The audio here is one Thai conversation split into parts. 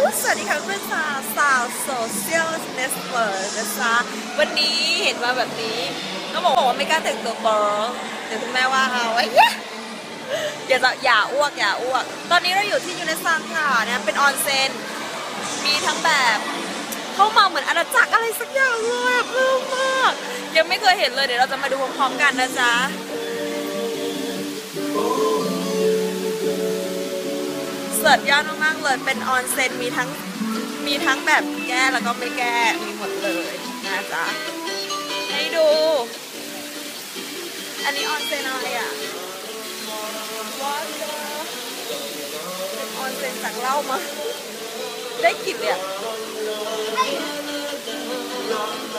สวัสดีค่ะเพื่อนสาวสาวโซเชียลเนสเปิร์กนะจ๊ะวันนี้เห็นมาแบบนี้ต้องบอกว่าไม่กล้าแต่งตัวโป๊ะเดี๋ยวคุณแม่ว่าเอาไอ้เหี้ยอย่าจะอย่าอ้วกอย่าอ้วก ตอนนี้เราอยู่ที่ยูเนซังค่ะนี่ยเป็นออนเซนมีทั้งแบบเข้ามาเหมือนอาณาจักรอะไรสักอย่างเลยเพิ่มมาก ยังไม่เคยเห็นเลยเดี๋ยวเราจะมาดูพร้อมๆกันนะจ๊ะ เสิร์ชยอดมากๆเลยเป็นออนเซ็นมีทั้งมีทั้งแบบแก้แล้วก็ไม่แก้มีหมดเลยนะจ๊ะให้ดู อันนี้ออนเซ็นอะไรอะวอเตอร์เป็นออนเซ็นจากเหล้ามา ได้กลิ่นเลยอะ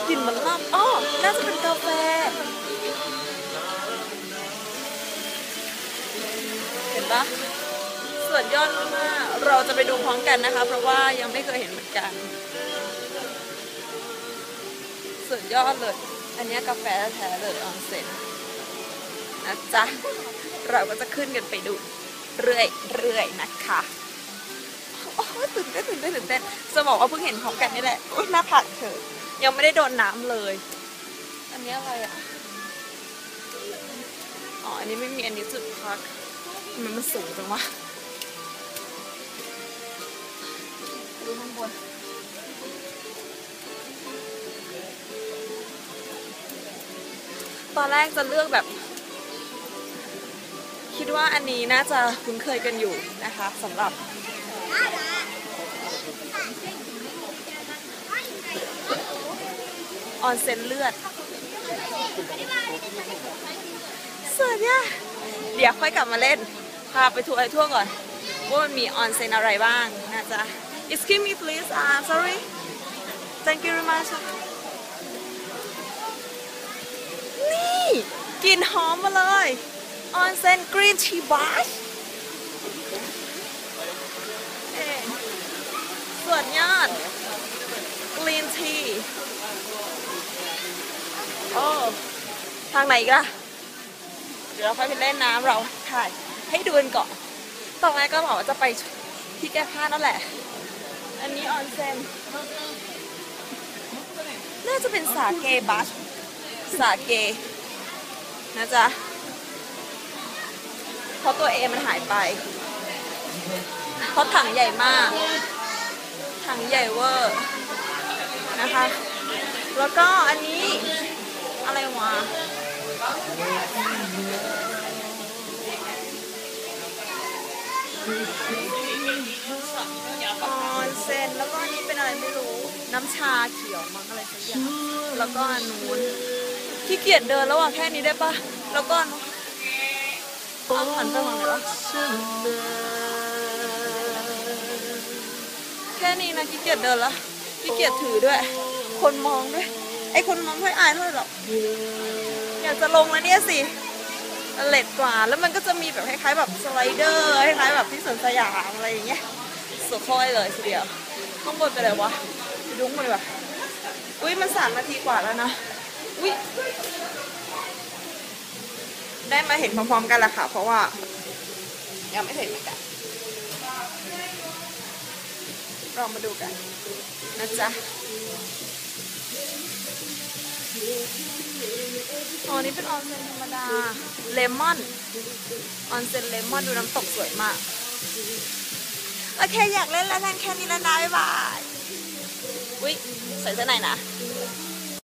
กลิ่นเหมันเหล้าอ๋อน่าจะเป็นกาแฟเห็นปะ ส่วนยอดมากเราจะไปดูพร้อมกันนะคะ เพราะว่ายังไม่เคยเห็นเหมือนกันสุดยอดเลย อันนี้กาแฟแท้เลยออนเซ็นนะจ๊ะ เราก็จะขึ้นกันไปดูเรื่อยๆนะคะโอ้ยตื่นเต้นตื่นเต้นตื่นเต้นจะบอกว่าเพิ่งเห็นพร้อมกันนี่แหละอุ๊ยหน้าผากเธอยังไม่ได้โดนน้ำเลย อันนี้อะไรอะอ๋ออันนี้ไม่มีอันนี้จุดพักทำไมมันสูงจังวะ ดูข้างบนตอนแรกจะเลือกแบบ คิดว่าอันนี้น่าจะคุ้นเคยกันอยู่นะคะสำหรับออนเซนเลือดสวยเนี่ยเดี๋ยวค่อยกลับมาเล่น พาไปทัวร์ไอทั่วก่อน ว่ามันมีออนเซนอะไรบ้างนะจ๊ะ excuse me please uh, sorry thank you very much นี่กลิ่นหอมมาเลยออนเซนกรีนทีบัชส่วนยอดกรีนทีโอ้ทางไหนอีกล่ะ เดี๋ยวเราค่อยไปเล่นน้ำเราถ่ายให้ดูกันก่อนตอนแรกก็บอกว่าจะไปที่แก้ผ้านั่นแหละ อันนี้ออนเซนน่าจะเป็นสาเกบัชสาเกนะจ๊ะเพราะตัวเอมันหายไป เพราะถังใหญ่มาก ถังใหญ่เวอร์นะคะ แล้วก็อันนี้อะไรวะอ อนเซนแล้วก็อันนี้เป็นอะไรไม่รู้ น้ำชาเขียวมั้งอะไรสักอย่างแล้วก็อันนู้นขี้เกียจเดินแล้วอะแค่นี้ได้ปะแล้วก็อันนู้นเอาหันไปมองหน่อยวะแค่นี้นะขี้เกียจเดินละขี้เกียจถือด้วย คนมองด้วยไอคนมองไม่อายเท่าไหร่หรอกอยากจะลงแล้วเนี่ยสิเล็ดกว่าแล้วมันก็จะมีแบบคล้ายๆแบบสไลเดอร์คล้ายๆแบบที่สวนสยามอะไรอย่างเงี้ย สุดค่อยเลยทีเดียว ข้างบนเป็นอะไรวะดุ้งมาดีกว่าอุ้ยมันสามนาทีกว่าแล้วนะ อุ้ยได้มาเห็นพร้อมๆกันแหละค่ะ เพราะว่า ยังไม่เห็นเหมือนกันเรามาดูกัน นะจ๊ะอ๋อนี่เป็นออนเซ็นธรรมดา เลมอน ออนเซ็นเลมอนดูน้ำตกสวยมาก โอเคอยากเล่นแล้วนั่นแค่นี้แล้วนะบ๊ายบาย อุ้ยใส่เสื้อไหนนะ